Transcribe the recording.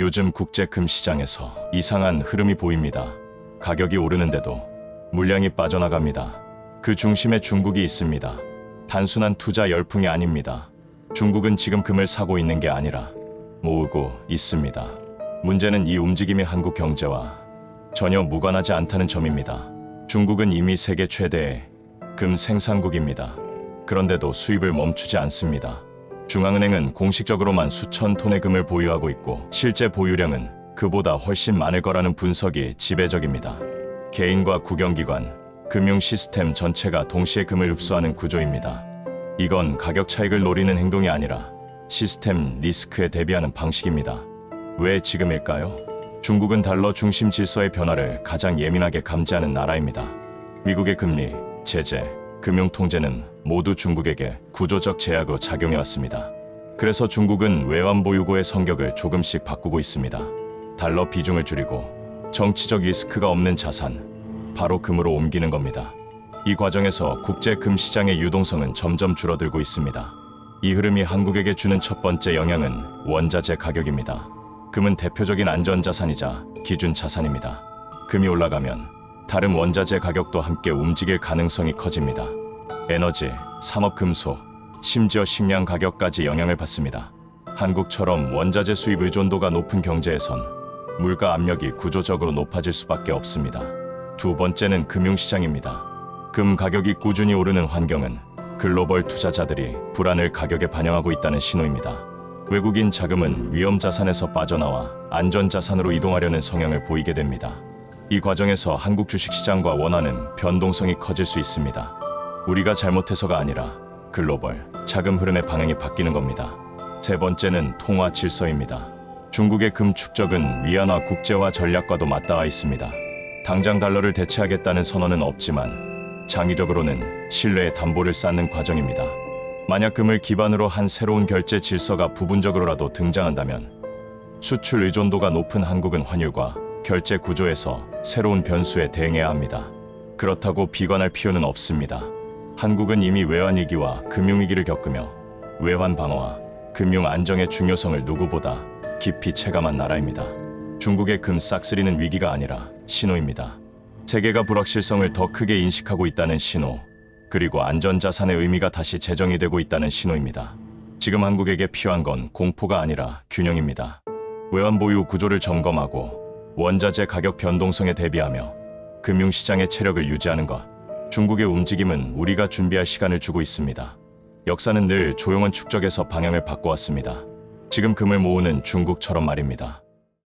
요즘 국제 금 시장에서 이상한 흐름이 보입니다. 가격이 오르는데도 물량이 빠져나갑니다. 그 중심에 중국이 있습니다. 단순한 투자 열풍이 아닙니다. 중국은 지금 금을 사고 있는 게 아니라 모으고 있습니다. 문제는 이 움직임이 한국 경제와 전혀 무관하지 않다는 점입니다. 중국은 이미 세계 최대의 금 생산국입니다. 그런데도 수입을 멈추지 않습니다. 중앙은행은 공식적으로만 수천 톤의 금을 보유하고 있고 실제 보유량은 그보다 훨씬 많을 거라는 분석이 지배적입니다. 개인과 국영기관, 금융 시스템 전체가 동시에 금을 흡수하는 구조입니다. 이건 가격 차익을 노리는 행동이 아니라 시스템 리스크에 대비하는 방식입니다. 왜 지금일까요? 중국은 달러 중심 질서의 변화를 가장 예민하게 감지하는 나라입니다. 미국의 금리, 제재, 금융 통제는 모두 중국에게 구조적 제약으로 작용해 왔습니다. 그래서 중국은 외환 보유고의 성격을 조금씩 바꾸고 있습니다. 달러 비중을 줄이고 정치적 리스크가 없는 자산, 바로 금으로 옮기는 겁니다. 이 과정에서 국제 금 시장의 유동성은 점점 줄어들고 있습니다. 이 흐름이 한국에게 주는 첫 번째 영향은 원자재 가격입니다. 금은 대표적인 안전자산이자 기준 자산입니다. 금이 올라가면 다른 원자재 가격도 함께 움직일 가능성이 커집니다. 에너지, 산업금속, 심지어 식량 가격까지 영향을 받습니다. 한국처럼 원자재 수입 의존도가 높은 경제에선 물가 압력이 구조적으로 높아질 수밖에 없습니다. 두 번째는 금융시장입니다. 금 가격이 꾸준히 오르는 환경은 글로벌 투자자들이 불안을 가격에 반영하고 있다는 신호입니다. 외국인 자금은 위험 자산에서 빠져나와 안전 자산으로 이동하려는 성향을 보이게 됩니다. 이 과정에서 한국 주식시장과 원화는 변동성이 커질 수 있습니다. 우리가 잘못해서가 아니라 글로벌 자금 흐름의 방향이 바뀌는 겁니다. 세 번째는 통화 질서입니다. 중국의 금 축적은 위안화 국제화 전략과도 맞닿아 있습니다. 당장 달러를 대체하겠다는 선언은 없지만 장기적으로는 신뢰의 담보를 쌓는 과정입니다. 만약 금을 기반으로 한 새로운 결제 질서가 부분적으로라도 등장한다면 수출 의존도가 높은 한국은 환율과 결제 구조에서 새로운 변수에 대응해야 합니다. 그렇다고 비관할 필요는 없습니다. 한국은 이미 외환 위기와 금융 위기를 겪으며 외환 방어와 금융 안정의 중요성을 누구보다 깊이 체감한 나라입니다. 중국의 금 싹쓸이는 위기가 아니라 신호입니다. 세계가 불확실성을 더 크게 인식하고 있다는 신호, 그리고 안전자산의 의미가 다시 재정이 되고 있다는 신호입니다. 지금 한국에게 필요한 건 공포가 아니라 균형입니다. 외환 보유 구조를 점검하고 원자재 가격 변동성에 대비하며 금융시장의 체력을 유지하는 것. 중국의 움직임은 우리가 준비할 시간을 주고 있습니다. 역사는 늘 조용한 축적에서 방향을 바꿔왔습니다. 지금 금을 모으는 중국처럼 말입니다.